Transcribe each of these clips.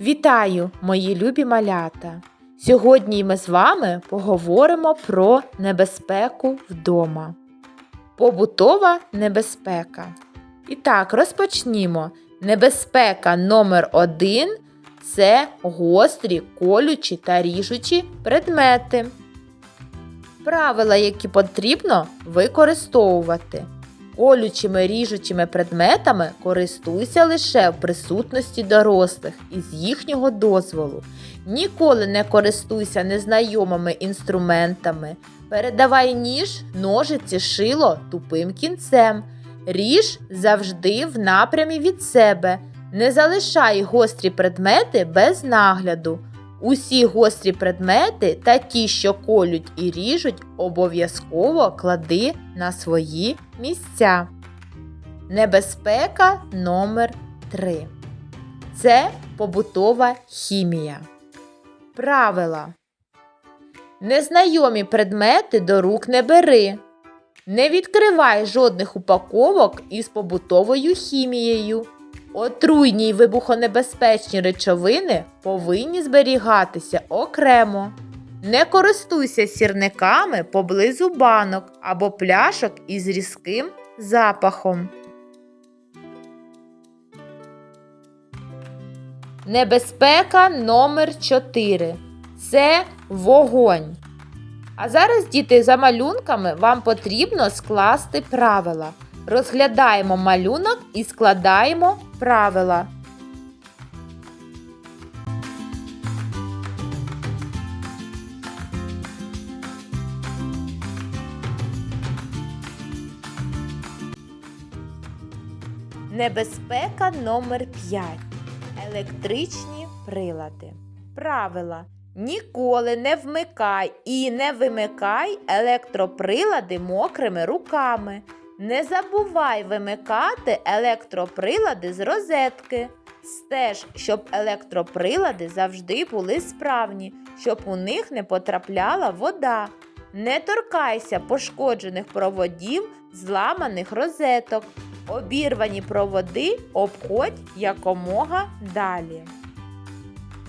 Вітаю, мої любі малята! Сьогодні ми з вами поговоримо про небезпеку вдома. Побутова небезпека. І так, розпочнімо. Небезпека номер один це гострі, колючі та ріжучі предмети. Правила, які потрібно використовувати. Колючими ріжучими предметами користуйся лише в присутності дорослих і з їхнього дозволу. Ніколи не користуйся незнайомими інструментами. Передавай ніж, ножиці, шило тупим кінцем. Ріж завжди в напрямі від себе. Не залишай гострі предмети без нагляду. Усі гострі предмети та ті, що колють і ріжуть, обов'язково клади на свої місця. Небезпека номер 3 Це побутова хімія. Правила. Незнайомі предмети до рук не бери. Не відкривай жодних упаковок із побутовою хімією. Отруйні й вибухонебезпечні речовини повинні зберігатися окремо. Не користуйся сірниками поблизу банок або пляшок із різким запахом. Небезпека номер 4 це вогонь. А зараз, діти, за малюнками вам потрібно скласти правила. Розглядаємо малюнок і складаємо правила. Небезпека номер 5. Електричні прилади. Правила. Ніколи не вмикай і не вимикай електроприлади мокрими руками. Не забувай вимикати електроприлади з розетки. Стеж, щоб електроприлади завжди були справні, щоб у них не потрапляла вода. Не торкайся пошкоджених проводів, зламаних розеток. Обірвані проводи обходь якомога далі.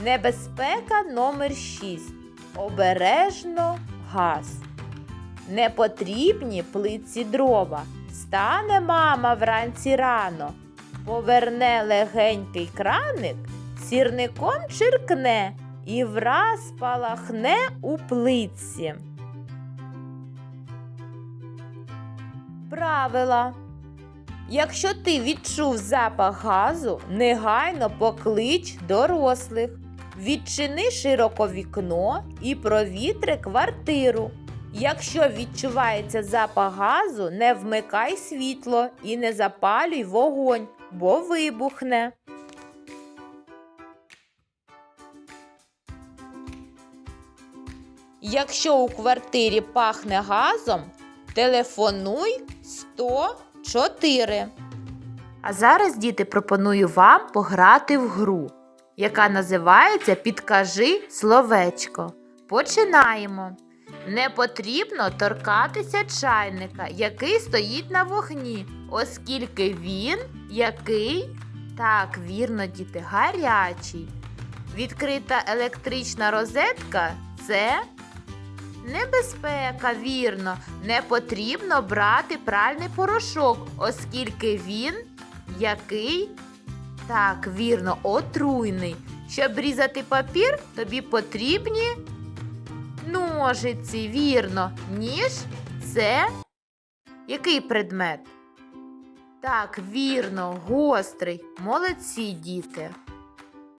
Небезпека номер 6. Обережно газ. Непотрібні плитці дрова. Стане мама вранці рано. Поверне легенький краник, сірником черкне і враз палахне у плитці. Правила. Якщо ти відчув запах газу, негайно поклич дорослих. Відчини широко вікно і провітри квартиру. Якщо відчувається запах газу, не вмикай світло і не запалюй вогонь, бо вибухне. Якщо у квартирі пахне газом, телефонуй 104. А зараз, діти, пропоную вам пограти в гру, яка називається Підкажи словечко. Починаємо. Не потрібно торкатися чайника, який стоїть на вогні, оскільки він який? Так, вірно, діти, гарячий. Відкрита електрична розетка це небезпека, вірно. Не потрібно брати пральний порошок, оскільки він який? Так, вірно, отруйний. Щоб різати папір, тобі потрібні ножиці, вірно. Ніж це який предмет? Так, вірно, гострий. Молодці, діти.